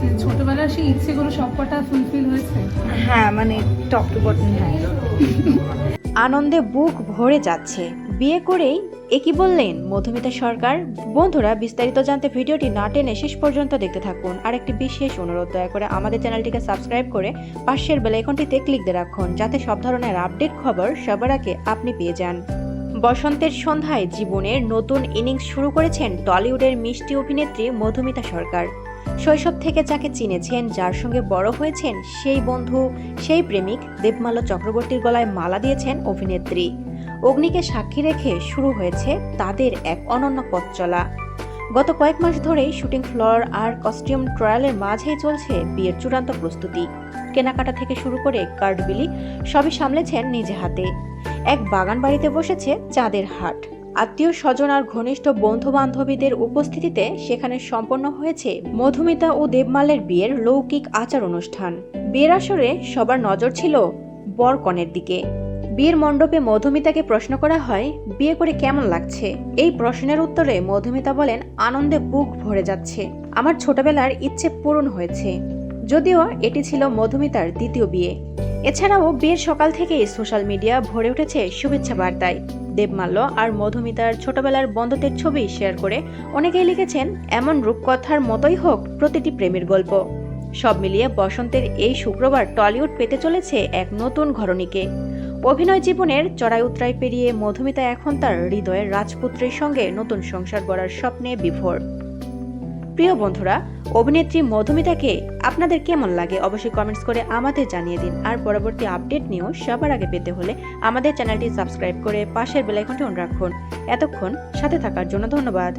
যে ছোটবেলার সেই ইচ্ছেগুলো সবকটা ফুলফিল হয়েছে। হ্যাঁ মানে টপ টু বটন হ্যাঁ। আনন্দে বুক ভরে যাচ্ছে। বিয়ে করেই একই বললেন মধুমিতা সরকার? বন্ধুরা বিস্তারিত জানতে ভিডিওটি না টেনে শেষ পর্যন্ত দেখতে থাকুন। আর একটি বিশেষ অনুরোধ দয়া করে আমাদের চ্যানেলটিকে সাবস্ক্রাইব করে পাশের বেলাইকনটিতে ক্লিক দিয়ে রাখুন যাতে সব ধরনের আপডেট খবর সবার আগে আপনি পেয়ে যান। বসন্তের সন্ধ্যায় জীবনের নতুন ইনিংস শুরু করেছেন টলিউডের মিষ্টি অভিনেত্রী মধুমিতা সরকার। শৈশব থেকে যাকে চিনেছেন, যার সঙ্গে বড় হয়েছেন সেই বন্ধু, সেই প্রেমিক দেবমাল্য চক্রবর্তীর গলায় মালা দিয়েছেন অভিনেত্রী। অগ্নিকে সাক্ষী রেখে শুরু হয়েছে তাদের এক অনন্য পথ চলা। গত কয়েক মাস ধরেই শুটিং ফ্লোর আর কস্টিউম ট্রায়ালের মাঝেই চলছে বিয়ের চূড়ান্ত প্রস্তুতি। কেনাকাটা থেকে শুরু করে কার্ডবিলি সবই সামলেছেন নিজে হাতে। এক বাগান বাড়িতে বসেছে চাঁদের হাট। আত্মীয় স্বজন আর ঘনিষ্ঠ বন্ধু বান্ধবীদের উপস্থিতিতে সেখানে সম্পন্ন হয়েছে মধুমিতা ও দেবমালের বিয়ের লৌকিক আচার অনুষ্ঠান। বিয়ের আসরে সবার নজর ছিল বরকনের দিকে। বিয়ের মণ্ডপে মধুমিতাকে প্রশ্ন করা হয়, বিয়ে করে কেমন লাগছে? এই প্রশ্নের উত্তরে মধুমিতা বলেন, আনন্দে বুক ভরে যাচ্ছে। আমার ছোটবেলার ইচ্ছে পূরণ হয়েছে। যদিও এটি ছিল মধুমিতার দ্বিতীয় বিয়ে। এছাড়াও বিয়ের সকাল থেকেই সোশ্যাল মিডিয়া ভরে উঠেছে শুভেচ্ছা বার্তায়। দেবমাল্য আর মধুমিতার ছোটবেলার বন্ধুদের ছবি শেয়ার করে অনেকেই লিখেছেন, এমন রূপকথার মতোই হোক প্রতিটি প্রেমের গল্প। সব মিলিয়ে বসন্তের এই শুক্রবার টলিউড পেতে চলেছে এক নতুন ঘরণীকে। অভিনয় জীবনের চড়াই উতরাই পেরিয়ে মধুমিতা এখন তার হৃদয়ের রাজপুত্রের সঙ্গে নতুন সংসার গড়ার স্বপ্নে বিভোর। প্রিয় বন্ধুরা, অভিনেত্রী মধুমিতাকে আপনাদের কেমন লাগে অবশ্যই কমেন্টস করে আমাদের জানিয়ে দিন। আর পরবর্তী আপডেট নিয়েও সবার আগে পেতে হলে আমাদের চ্যানেলটি সাবস্ক্রাইব করে পাশের বেলাইকনটি অন রাখুন। এতক্ষণ সাথে থাকার জন্য ধন্যবাদ।